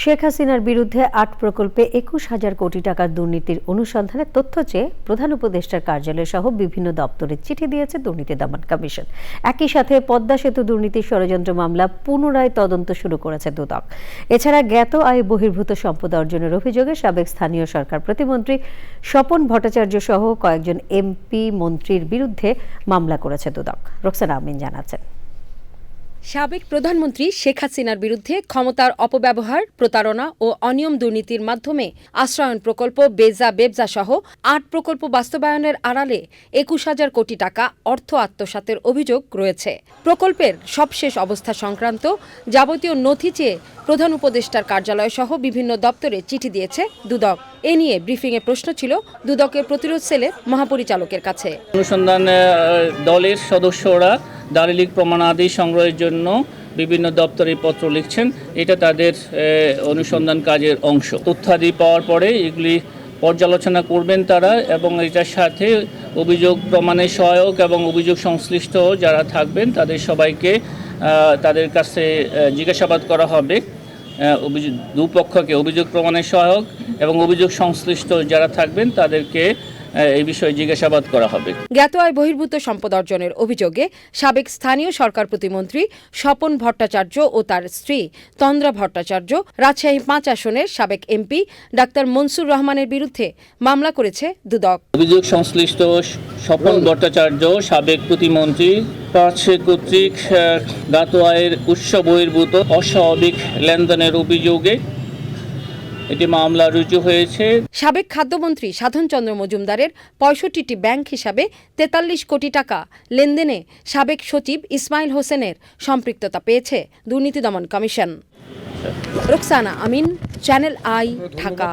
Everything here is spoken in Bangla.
শেখ হাসিনার বিরুদ্ধে আট প্রকল্পে একুশ হাজার কোটি টাকার দুর্নীতির অনুসন্ধানে তথ্য চেয়ে প্রধান উপদেষ্টার কার্যালয় সহ বিভিন্ন দপ্তরে চিঠি দিয়েছে দুর্নীতি দমন কমিশন। একই সাথে পদ্মা সেতু দুর্নীতি ষড়যন্ত্র মামলা পুনরায় তদন্ত শুরু করেছে দুদক। এছাড়া জ্ঞাত আয় বহির্ভূত সম্পদ অর্জনের অভিযোগে সাবেক স্থানীয় সরকার প্রতিমন্ত্রী স্বপন ভট্টাচার্য সহ কয়েকজন এমপি মন্ত্রীর বিরুদ্ধে মামলা করেছে দুদক। রোকসানা আমিন জানাচ্ছেন। সাবেক প্রধানমন্ত্রী শেখ হাসিনার বিরুদ্ধে ক্ষমতার অপব্যবহার, প্রতারণা ও অনিয়ম দুর্নীতির মাধ্যমে আশ্রয়ন প্রকল্প বেজা বেবজা সহ আট প্রকল্প বাস্তবায়নের আড়ালে একুশ হাজার কোটি টাকা অর্থ আত্মসাতের অভিযোগ রয়েছে। প্রকল্পের সবশেষ অবস্থা সংক্রান্ত যাবতীয় নথি চেয়ে প্রধান উপদেষ্টার কার্যালয় সহ বিভিন্ন দপ্তরে চিঠি দিয়েছে দুদক। এ নিয়ে ব্রিফিংয়ে প্রশ্ন ছিল দুদকের প্রতিরোধ সেলের মহাপরিচালকের কাছে। অনুসন্ধান দলের সদস্যরা দালিলিক প্রমাণাদি সংগ্রহের জন্য বিভিন্ন দপ্তরে পত্র লিখছেন। এটা তাদের অনুসন্ধান কাজের অংশ। তথ্যাদি পাওয়ার পরে এগুলি পর্যালোচনা করবেন তারা এবং এটার সাথে অভিযোগ প্রমাণের সহায়ক এবং অভিযোগ সংশ্লিষ্ট যারা থাকবেন তাদের সবাইকে তাদের কাছে জিজ্ঞাসাবাদ করা হবে। অভিযোগ দুপক্ষকে অভিযোগ প্রমাণের সহায়ক এবং অভিযোগ সংশ্লিষ্ট যারা থাকবেন তাদেরকে এই বিষয়ে জিজ্ঞাসাবাদ করা হবে। জ্ঞাত আয় বহির্ভূত সম্পদ অর্জনের অভিযোগে সাবেক স্থানীয় সরকার প্রতিমন্ত্রী স্বপন ভট্টাচার্য ও তার স্ত্রী তন্দ্রা ভট্টাচার্য রাজশাহী পাঁচ আসনের সাবেক এমপি ডাক্তার মনসুর রহমানের বিরুদ্ধে মামলা করেছে দুদক। অভিযোগ সংশ্লিষ্ট স্বপন ভট্টাচার্য সাবেক প্রতিমন্ত্রী পাঁচ কর্তৃক জ্ঞাত আয়ের উৎস বহির্ভূত অস্বাভাবিক লেনদেনের অভিযোগে এটি মামলা রুজু হয়েছে। সাবেক খাদ্যমন্ত্রী সাধন চন্দ্র মজুমদারের পঁয়ষট্টিটি ব্যাংক হিসাবে তেতাল্লিশ কোটি টাকা লেনদেনে সাবেক সচিব ইসমাইল হোসেনের সম্পৃক্ততা পেয়েছে দুর্নীতি দমন commission. Ruksana Amin channel I Dhaka.